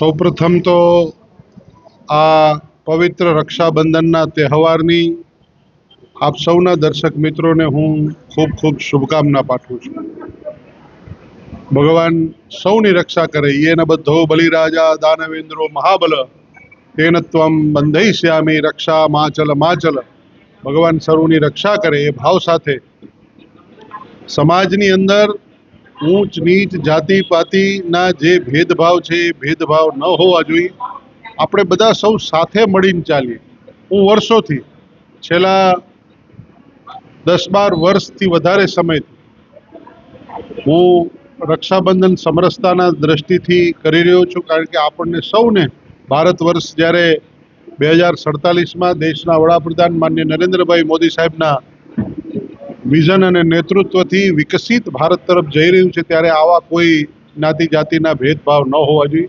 સૌપ્રથમ તો આ પવિત્ર રક્ષાબંધનના તહેવારની આપ સૌના દર્શક મિત્રોને હું ખૂબ ખૂબ શુભકામના પાઠવું છું. ભગવાન સૌની રક્ષા કરે એને બધો બલિરાજા દાનવેન્દ્રો મહાબલ, તેન ત્વમ બંધઈશ્યામી રક્ષા માચલ માચલ. ભગવાન સૌની રક્ષા કરે એ ભાવ સાથે. સમાજની અંદર ઊંચ, નીચ, જાતિ પાતિના જે ભેદભાવ છે એ ભેદભાવ ન હોવા જોઈએ. આપણે બધા સૌ સાથે મળીને ચાલીએ. હું વર્ષોથી, છેલ્લા દસ બાર વર્ષથી વધારે સમયથી હું રક્ષાબંધન સમરસતાના દ્રષ્ટિથી કરી રહ્યો છું કારણ કે આપણને સૌને ભારત વર્ષ જ્યારે બે હજાર સડતાલીસમાં દેશના વડાપ્રધાન માન્ય નરેન્દ્રભાઈ મોદી સાહેબના વિઝન અને નેતૃત્વથી વિકસિત ભારત તરફ જઈ રહ્યું છે ત્યારે આવા કોઈ જ્ઞાતિ જાતિના ભેદભાવ ન હોવા જોઈએ.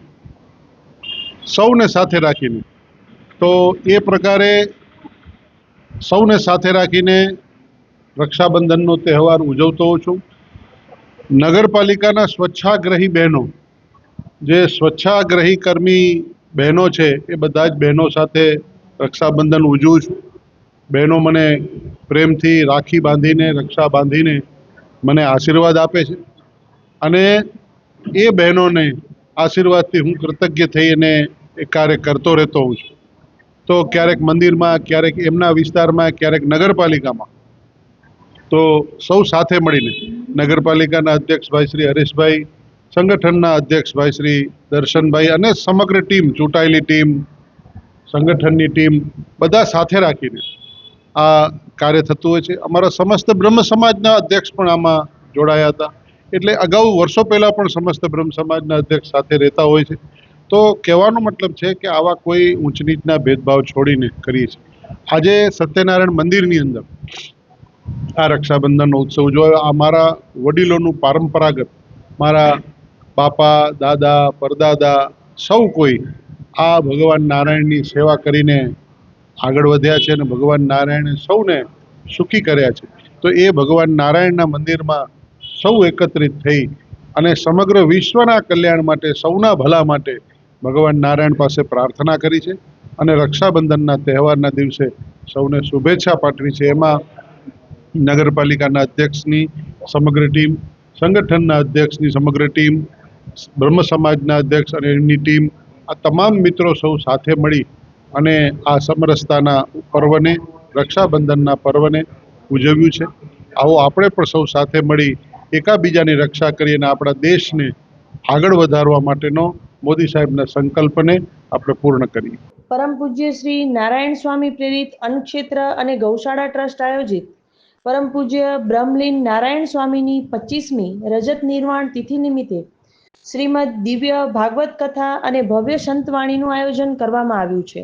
સૌને સાથે રાખીને. તો એ પ્રકારે સૌને સાથે રાખીને રક્ષાબંધનનો તહેવાર ઉજવતો હોઉં છું. નગરપાલિકાના સ્વચ્છાગ્રહી બહેનો, જે સ્વચ્છાગ્રહી કર્મી બહેનો છે, એ બધા જ બહેનો સાથે રક્ષાબંધન ઉજવું છું. બહેનો મને પ્રેમથી રાખી બાંધીને, રક્ષા બાંધીને મને આશીર્વાદ આપે છે. અને એ બહેનોને આશીર્વાદથી હું કૃતજ્ઞ થઈ અને એ કાર્ય કરતો રહેતો હોઉં છું. તો ક્યારેક મંદિરમાં, ક્યારેક એમના વિસ્તારમાં, ક્યારેક નગરપાલિકામાં તો સૌ સાથે મળીને નગરપાલિકાના અધ્યક્ષ ભાઈ શ્રી હરેશભાઈ, સંગઠનના અધ્યક્ષ ભાઈ શ્રી દર્શનભાઈ અને સમગ્ર ટીમ, ચૂંટાયેલી ટીમ, સંગઠનની ટીમ બધા સાથે રાખીને આ કાર્ય થતું હોય છે. અમારા સમસ્ત બ્રહ્મ સમાજના અધ્યક્ષ પણ આમાં જોડાયા હતા. એટલે અગાઉ વર્ષો પહેલાં પણ સમસ્ત બ્રહ્મ સમાજના અધ્યક્ષ સાથે રહેતા હોય છે. તો કહેવાનો મતલબ છે કે આવા કોઈ ઊંચ નીચના ભેદભાવ છોડીને કરીએ છીએ. આજે સત્યનારાયણ મંદિરની અંદર આ રક્ષાબંધનનો ઉત્સવ ઉજવાયો. આ મારા વડીલોનું પરંપરાગત મારા બાપા, દાદા, પરદાદા, સૌ કોઈ આ ભગવાન નારાયણની સેવા કરીને આગળ વધ્યા છે અને ભગવાન નારાયણે સૌને સુખી કર્યા છે. તો એ ભગવાન નારાયણના મંદિરમાં સૌ એકત્રિત થઈ અને સમગ્ર વિશ્વના કલ્યાણ માટે, સૌના ભલા માટે ભગવાન નારાયણ પાસે પ્રાર્થના કરી છે અને રક્ષાબંધનના તહેવારના દિવસે સૌને શુભેચ્છા પાઠવી છે. એમાં નગરપાલિકાના અધ્યક્ષની સમગ્ર ટીમ, સંગઠનના અધ્યક્ષની સમગ્ર ટીમ બ્રહ્મ સમાજના અધ્યક્ષ અને એમની ટીમ, આ તમામ મિત્રો સૌ સાથે મળી અને આ સમરસતાના પર્વને, રક્ષાબંધનના પર્વને ઉજવ્યું છે. આવો આપણે પણ સૌ સાથે મળી એકાબીજાની રક્ષા કરી અને આપણા દેશને આગળ વધારવા માટેનો મોદી સાહેબના સંકલ્પને આપણે પૂર્ણ કરીએ. પરમ પૂજ્ય શ્રી નારાયણ સ્વામી પ્રેરિત અન્નક્ષેત્ર અને ગૌશાળા ટ્રસ્ટ આયોજિત પરમ પૂજ્ય બ્રહ્મલીન નારાયણ સ્વામીની પચીસમી રજત નિર્વાણ તિથિ નિમિત્તે શ્રીમદ દિવ્ય ભાગવત કથા અને ભવ્ય સંતવાણીનું આયોજન કરવામાં આવ્યું છે.